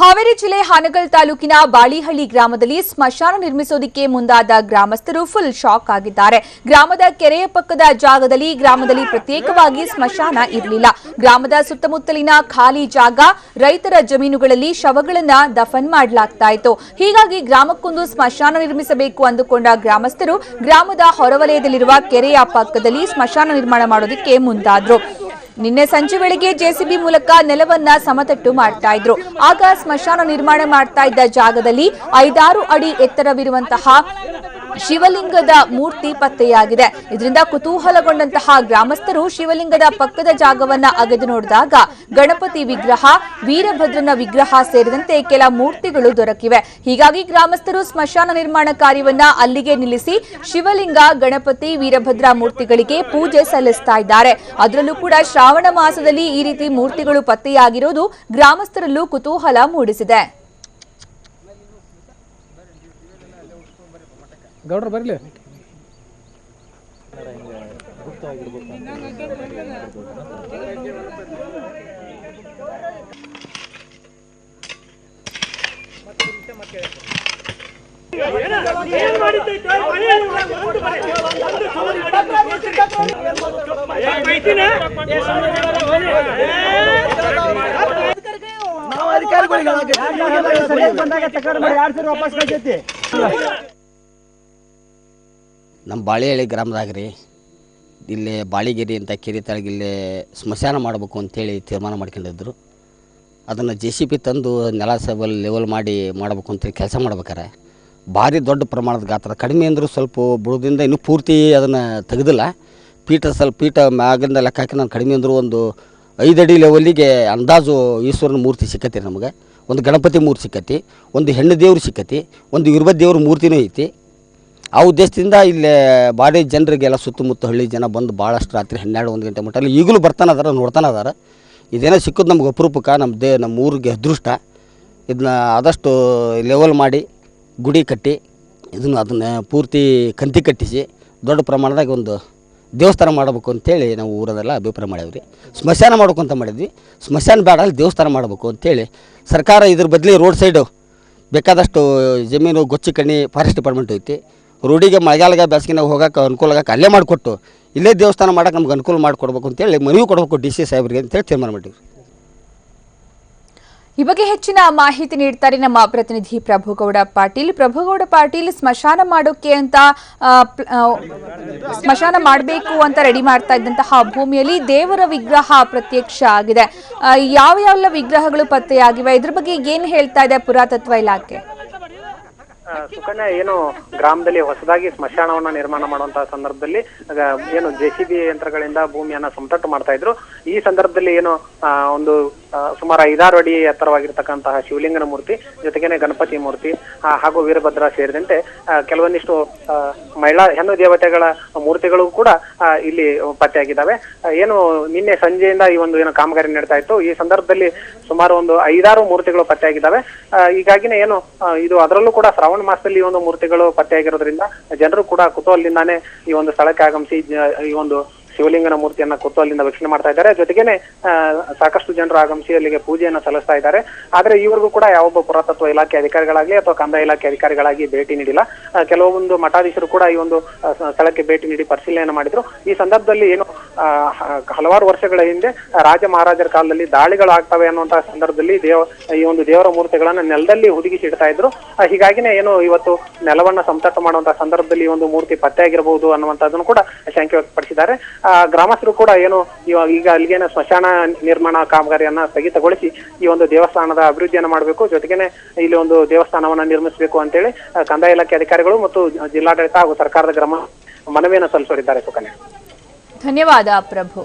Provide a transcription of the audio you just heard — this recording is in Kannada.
ಹಾವೇರಿ ಜಿಲ್ಲೆ ಹಾನಗಲ್ ತಾಲೂಕಿನ ಬಾಳಿಹಳ್ಳಿ ಗ್ರಾಮದಲ್ಲಿ ಸ್ಮಶಾನ ನಿರ್ಮಿಸೋದಿಕ್ಕೆ ಮುಂದಾದ ಗ್ರಾಮಸ್ಥರು ಫುಲ್ ಶಾಕ್ ಆಗಿದ್ದಾರೆ. ಗ್ರಾಮದ ಕೆರೆಯ ಪಕ್ಕದ ಜಾಗದಲ್ಲಿ ಗ್ರಾಮದಲ್ಲಿ ಪ್ರತ್ಯೇಕವಾಗಿ ಸ್ಮಶಾನ ಇರಲಿಲ್ಲ. ಗ್ರಾಮದ ಸುತ್ತಮುತ್ತಲಿನ ಖಾಲಿ ಜಾಗ, ರೈತರ ಜಮೀನುಗಳಲ್ಲಿ ಶವಗಳನ್ನು ದಫನ್ ಮಾಡಲಾಗ್ತಾ ಇತ್ತು ಹೀಗಾಗಿ ಗ್ರಾಮಕ್ಕೊಂದು ಸ್ಮಶಾನ ನಿರ್ಮಿಸಬೇಕು ಅಂದುಕೊಂಡ ಗ್ರಾಮಸ್ಥರು ಗ್ರಾಮದ ಹೊರವಲಯದಲ್ಲಿರುವ ಕೆರೆಯ ಪಕ್ಕದಲ್ಲಿ ಸ್ಮಶಾನ ನಿರ್ಮಾಣ ಮಾಡೋದಕ್ಕೆ ಮುಂದಾದ್ರು. ನಿನ್ನೆ ಸಂಜೆ ವೇಳೆಗೆ ಜೆಸಿಬಿ ಮೂಲಕ ನೆಲವನ್ನ ಸಮತಟ್ಟು ಮಾಡ್ತಾ ಇದ್ರು. ಆಗ ಸ್ಮಶಾನ ನಿರ್ಮಾಣ ಮಾಡ್ತಾ ಇದ್ದ ಜಾಗದಲ್ಲಿ ಐದಾರು ಅಡಿ ಎತ್ತರವಿರುವಂತಹ ಶಿವಲಿಂಗದ ಮೂರ್ತಿ ಪತ್ತೆಯಾಗಿದೆ. ಇದರಿಂದ ಕುತೂಹಲಗೊಂಡಂತಹ ಗ್ರಾಮಸ್ಥರು ಶಿವಲಿಂಗದ ಪಕ್ಕದ ಜಾಗವನ್ನ ಅಗೆದು ನೋಡಿದಾಗ ಗಣಪತಿ ವಿಗ್ರಹ, ವೀರಭದ್ರನ ವಿಗ್ರಹ ಸೇರಿದಂತೆ ಕೆಲ ಮೂರ್ತಿಗಳು ದೊರಕಿವೆ. ಹೀಗಾಗಿ ಗ್ರಾಮಸ್ಥರು ಸ್ಮಶಾನ ನಿರ್ಮಾಣ ಕಾರ್ಯವನ್ನ ಅಲ್ಲಿಗೆ ನಿಲ್ಲಿಸಿ ಶಿವಲಿಂಗ, ಗಣಪತಿ, ವೀರಭದ್ರ ಮೂರ್ತಿಗಳಿಗೆ ಪೂಜೆ ಸಲ್ಲಿಸ್ತಾ ಇದ್ದಾರೆ. ಅದರಲ್ಲೂ ಕೂಡ ಶ್ರಾವಣ ಮಾಸದಲ್ಲಿ ಈ ರೀತಿ ಮೂರ್ತಿಗಳು ಪತ್ತೆಯಾಗಿರೋದು ಗ್ರಾಮಸ್ಥರಲ್ಲೂ ಕುತೂಹಲ ಮೂಡಿಸಿದೆ. ಗೌಡ್ರು ಬರಲಿ. ನಾವು ಅಧಿಕಾರಿಗಳಿಗೆ ಬಂದಾಗ ತಕರಾರು ಮಾಡಿ ಎರಡು ಸರಿ ವಾಪಸ್ ಕಳ್ಸೈತಿ? ನಮ್ಮ ಬಾಳೆಹಳ್ಳಿ ಗ್ರಾಮದಾಗ ರೀ, ಇಲ್ಲಿ ಬಾಳಿಗಿರಿ ಅಂತ ಕೆರೆ ತಳಗೆ ಇಲ್ಲಿ ಸ್ಮಶಾನ ಮಾಡಬೇಕು ಅಂತೇಳಿ ತೀರ್ಮಾನ ಮಾಡ್ಕೊಂಡಿದ್ರು. ಅದನ್ನು ಜೆ ಸಿ ಪಿ ತಂದು ನೆಲ ಸಬಲ್ ಲೆವೆಲ್ ಮಾಡಿ ಮಾಡಬೇಕು ಅಂತೇಳಿ ಕೆಲಸ ಮಾಡ್ಬೇಕಾರೆ. ಭಾರಿ ದೊಡ್ಡ ಪ್ರಮಾಣದ ಗಾತ್ರ. ಕಡಿಮೆ ಅಂದರೂ ಸ್ವಲ್ಪ ಬುಡದಿಂದ ಇನ್ನೂ ಪೂರ್ತಿ ಅದನ್ನು ತೆಗೆದಿಲ್ಲ. ಪೀಠ ಸ್ವಲ್ಪ ಪೀಠ ಮ್ಯಾಗಿಂದ ಲೆಕ್ಕ ಹಾಕಿ ನಾನು ಕಡಿಮೆ ಅಂದರೂ ಒಂದು ಐದು ಅಡಿ ಲೆವೆಲ್ಲಿಗೆ ಅಂದಾಜು ಈಶ್ವರನ ಮೂರ್ತಿ ಸಿಕ್ಕತಿ ನಮಗೆ. ಒಂದು ಗಣಪತಿ ಮೂರ್ತಿ ಸಿಕ್ಕತಿ ಒಂದು ಹೆಣ್ಣು ದೇವ್ರು ಸಿಕ್ಕತಿ ಒಂದು ವೀರಭದ್ರ ದೇವ್ರ ಮೂರ್ತಿನೂ ಐತಿ. ಆ ಉದ್ದೇಶದಿಂದ ಇಲ್ಲಿ ಬಾಡಿ ಜನರಿಗೆಲ್ಲ ಸುತ್ತಮುತ್ತ ಹಳ್ಳಿ ಜನ ಬಂದು ಭಾಳಷ್ಟು ರಾತ್ರಿ ಹನ್ನೆರಡು, ಒಂದು ಗಂಟೆ ಮಟ್ಟ ಅಲ್ಲಿ ಈಗಲೂ ಬರ್ತಾನೆ ಅದಾರ, ನೋಡ್ತಾನೆ ಅದಾರ. ಇದೇನೋ ಸಿಕ್ಕೋದು ನಮ್ಗೆ ಅಪರೂಪಕ್ಕೆ ನಮ್ಮ ದೇ ನಮ್ಮ ಊರಿಗೆ ಅದೃಷ್ಟ. ಇದನ್ನ ಆದಷ್ಟು ಲೆವೆಲ್ ಮಾಡಿ, ಗುಡಿ ಕಟ್ಟಿ, ಇದನ್ನು ಅದನ್ನು ಪೂರ್ತಿ ಕಂತಿ ಕಟ್ಟಿಸಿ, ದೊಡ್ಡ ಪ್ರಮಾಣದಾಗ ಒಂದು ದೇವಸ್ಥಾನ ಮಾಡಬೇಕು ಅಂತೇಳಿ ನಾವು ಊರದೆಲ್ಲ ಅಭಿಪ್ರಾಯ ಮಾಡಿದ್ವಿ ಸ್ಮಶಾನ ಮಾಡ್ಬೇಕು ಅಂತ ಮಾಡಿದ್ವಿ. ಸ್ಮಶಾನ ಬೇಡ ಅಲ್ಲಿ ದೇವಸ್ಥಾನ ಮಾಡಬೇಕು ಅಂತೇಳಿ ಸರ್ಕಾರ ಇದ್ರ ಬದಲಿ ರೋಡ್ ಸೈಡು ಬೇಕಾದಷ್ಟು ಜಮೀನು, ಗೊಚ್ಚಿ ಕಣ್ಣಿ ಫಾರೆಸ್ಟ್ ಡಿಪಾರ್ಟ್ಮೆಂಟ್ ಐತಿ. ರೋಡಿಗೆ ಮಳೆಗಾಲಗ ಬೇಸಿಗೆನಾಗ ಹೋಗಕ್ಕೆ ಅನುಕೂಲ ಆಗಕ್ಕೆ ಅಲ್ಲೇ ಮಾಡಿಕೊಟ್ಟು, ಇಲ್ಲೇ ದೇವಸ್ಥಾನ ಮಾಡಕ್ಕೆ ನಮ್ಗೆ ಅನುಕೂಲ ಮಾಡಿಕೊಡ್ಬೇಕು ಅಂತೇಳಿ ಮನವಿ ಕೊಡಬೇಕು ಡಿ ಸಿ ಸಾಹೇಬ್ರಿಗೆ ಅಂತೇಳಿ ತೀರ್ಮಾನ ಮಾಡಿದ್ರು ಈ ಬಗ್ಗೆ ಹೆಚ್ಚಿನ ಮಾಹಿತಿ ನೀಡ್ತಾರೆ ನಮ್ಮ ಪ್ರತಿನಿಧಿ ಪ್ರಭುಗೌಡ ಪಾಟೀಲ್. ಪ್ರಭುಗೌಡ ಪಾಟೀಲ್, ಸ್ಮಶಾನ ಮಾಡೋಕೆ ಅಂತ ಸ್ಮಶಾನ ಮಾಡಬೇಕು ಅಂತ ರೆಡಿ ಮಾಡ್ತಾ ಇದ್ದಂತಹ ಭೂಮಿಯಲ್ಲಿ ದೇವರ ವಿಗ್ರಹ ಪ್ರತ್ಯಕ್ಷ ಆಗಿದೆ. ಯಾವ ಯಾವ ವಿಗ್ರಹಗಳು ಪತ್ತೆಯಾಗಿವೆ? ಇದ್ರ ಬಗ್ಗೆ ಏನು ಹೇಳ್ತಾ ಇದೆ ಪುರಾತತ್ವ ಇಲಾಖೆ? ಸುಕನ್ಯಾ, ಏನು ಗ್ರಾಮದಲ್ಲಿ ಹೊಸದಾಗಿ ಸ್ಮಶಾನವನ್ನ ನಿರ್ಮಾಣ ಮಾಡುವಂತಹ ಸಂದರ್ಭದಲ್ಲಿ ಏನು ಜೆ ಯಂತ್ರಗಳಿಂದ ಭೂಮಿಯನ್ನ ಸಮತಟ್ಟು ಮಾಡ್ತಾ ಇದ್ರು. ಈ ಸಂದರ್ಭದಲ್ಲಿ ಏನು ಒಂದು ಸುಮಾರು ಐದಾರು ಅಡಿ ಎತ್ತರವಾಗಿರ್ತಕ್ಕಂತಹ ಶಿವಲಿಂಗನ ಮೂರ್ತಿ, ಜೊತೆಗೇನೆ ಗಣಪತಿ ಮೂರ್ತಿ ಹಾಗೂ ವೀರಭದ್ರ ಸೇರಿದಂತೆ ಕೆಲವೊಂದಿಷ್ಟು ಮಹಿಳಾ, ಹೆಣ್ಣು ದೇವತೆಗಳ ಮೂರ್ತಿಗಳು ಕೂಡ ಇಲ್ಲಿ ಪತ್ತೆಯಾಗಿದ್ದಾವೆ. ಏನು, ನಿನ್ನೆ ಸಂಜೆಯಿಂದ ಈ ಒಂದು ಏನು ಕಾಮಗಾರಿ ನಡೀತಾ ಇತ್ತು. ಈ ಸಂದರ್ಭದಲ್ಲಿ ಸುಮಾರು ಒಂದು ಐದಾರು ಮೂರ್ತಿಗಳು ಪತ್ತೆಯಾಗಿದ್ದಾವೆ. ಈಗಾಗಿನೇ ಏನು ಇದು ಅದರಲ್ಲೂ ಕೂಡ ಶ್ರಾವಣ ಮಾಸದಲ್ಲಿ ಈ ಒಂದು ಮೂರ್ತಿಗಳು ಪತ್ತೆಯಾಗಿರೋದ್ರಿಂದ ಜನರು ಕೂಡ ಕುತೂಹಲದಿಂದಾನೇ ಈ ಒಂದು ಸ್ಥಳಕ್ಕೆ ಆಗಮಿಸಿ ಈ ಒಂದು ಶಿವಲಿಂಗನ ಮೂರ್ತಿಯನ್ನ ಕುತೂಹಲದಿಂದ ವೀಕ್ಷಣೆ ಮಾಡ್ತಾ ಇದ್ದಾರೆ. ಜೊತೆಗೇನೆ ಸಾಕಷ್ಟು ಜನರು ಆಗಮಿಸಿ ಅಲ್ಲಿಗೆ ಪೂಜೆಯನ್ನ ಸಲ್ಲಿಸ್ತಾ ಇದ್ದಾರೆ. ಆದ್ರೆ ಈವರೆಗೂ ಕೂಡ ಯಾವೊಬ್ಬ ಪುರಾತತ್ವ ಇಲಾಖೆ ಅಧಿಕಾರಿಗಳಾಗ್ಲಿ ಅಥವಾ ಕಂದಾಯ ಇಲಾಖೆ ಅಧಿಕಾರಿಗಳಾಗಿ ಭೇಟಿ ನೀಡಿಲ್ಲ. ಕೆಲವೊಂದು ಮಠಾಧೀಶರು ಕೂಡ ಈ ಒಂದು ಸ್ಥಳಕ್ಕೆ ಭೇಟಿ ನೀಡಿ ಪರಿಶೀಲನೆ ಮಾಡಿದ್ರು. ಈ ಸಂದರ್ಭದಲ್ಲಿ ಏನು ಹಲವಾರು ವರ್ಷಗಳ ಹಿಂದೆ ರಾಜ ಮಹಾರಾಜರ ಕಾಲದಲ್ಲಿ ದಾಳಿಗಳು ಆಗ್ತವೆ ಅನ್ನುವಂತಹ ಸಂದರ್ಭದಲ್ಲಿ ದೇವ, ಈ ಒಂದು ದೇವರ ಮೂರ್ತಿಗಳನ್ನ ನೆಲದಲ್ಲಿ ಹುದುಗಿಸಿ ಇಡ್ತಾ ಇದ್ರು. ಹೀಗಾಗಿನೇ ಏನು ಇವತ್ತು ನೆಲವನ್ನ ಸಂತಟ ಮಾಡುವಂತಹ ಸಂದರ್ಭದಲ್ಲಿ ಈ ಒಂದು ಮೂರ್ತಿ ಪತ್ತೆ ಆಗಿರಬಹುದು ಅನ್ನುವಂಥದ್ದನ್ನು ಕೂಡ ಶಂಕೆ ವ್ಯಕ್ತಪಡಿಸಿದ್ದಾರೆ. ಗ್ರಾಮಸ್ಥರು ಕೂಡ ಏನು ಇವಾಗ ಈಗ ಅಲ್ಲಿಗೇನೆ ಸ್ಮಶಾನ ನಿರ್ಮಾಣ ಕಾಮಗಾರಿಯನ್ನ ಸ್ಥಗಿತಗೊಳಿಸಿ ಈ ಒಂದು ದೇವಸ್ಥಾನದ ಅಭಿವೃದ್ಧಿಯನ್ನು ಮಾಡಬೇಕು. ಜೊತೆಗೇನೆ ಇಲ್ಲಿ ಒಂದು ದೇವಸ್ಥಾನವನ್ನ ನಿರ್ಮಿಸಬೇಕು ಅಂತೇಳಿ ಕಂದಾಯ ಇಲಾಖೆ ಅಧಿಕಾರಿಗಳು ಮತ್ತು ಜಿಲ್ಲಾಡಳಿತ ಹಾಗೂ ಸರ್ಕಾರದ ಗ್ರಾಮ ಮನವಿಯನ್ನು ಸಲ್ಲಿಸೋರಿದ್ದಾರೆ ಸುಕನ್ಯಾ. ಧನ್ಯವಾದ ಪ್ರಭು.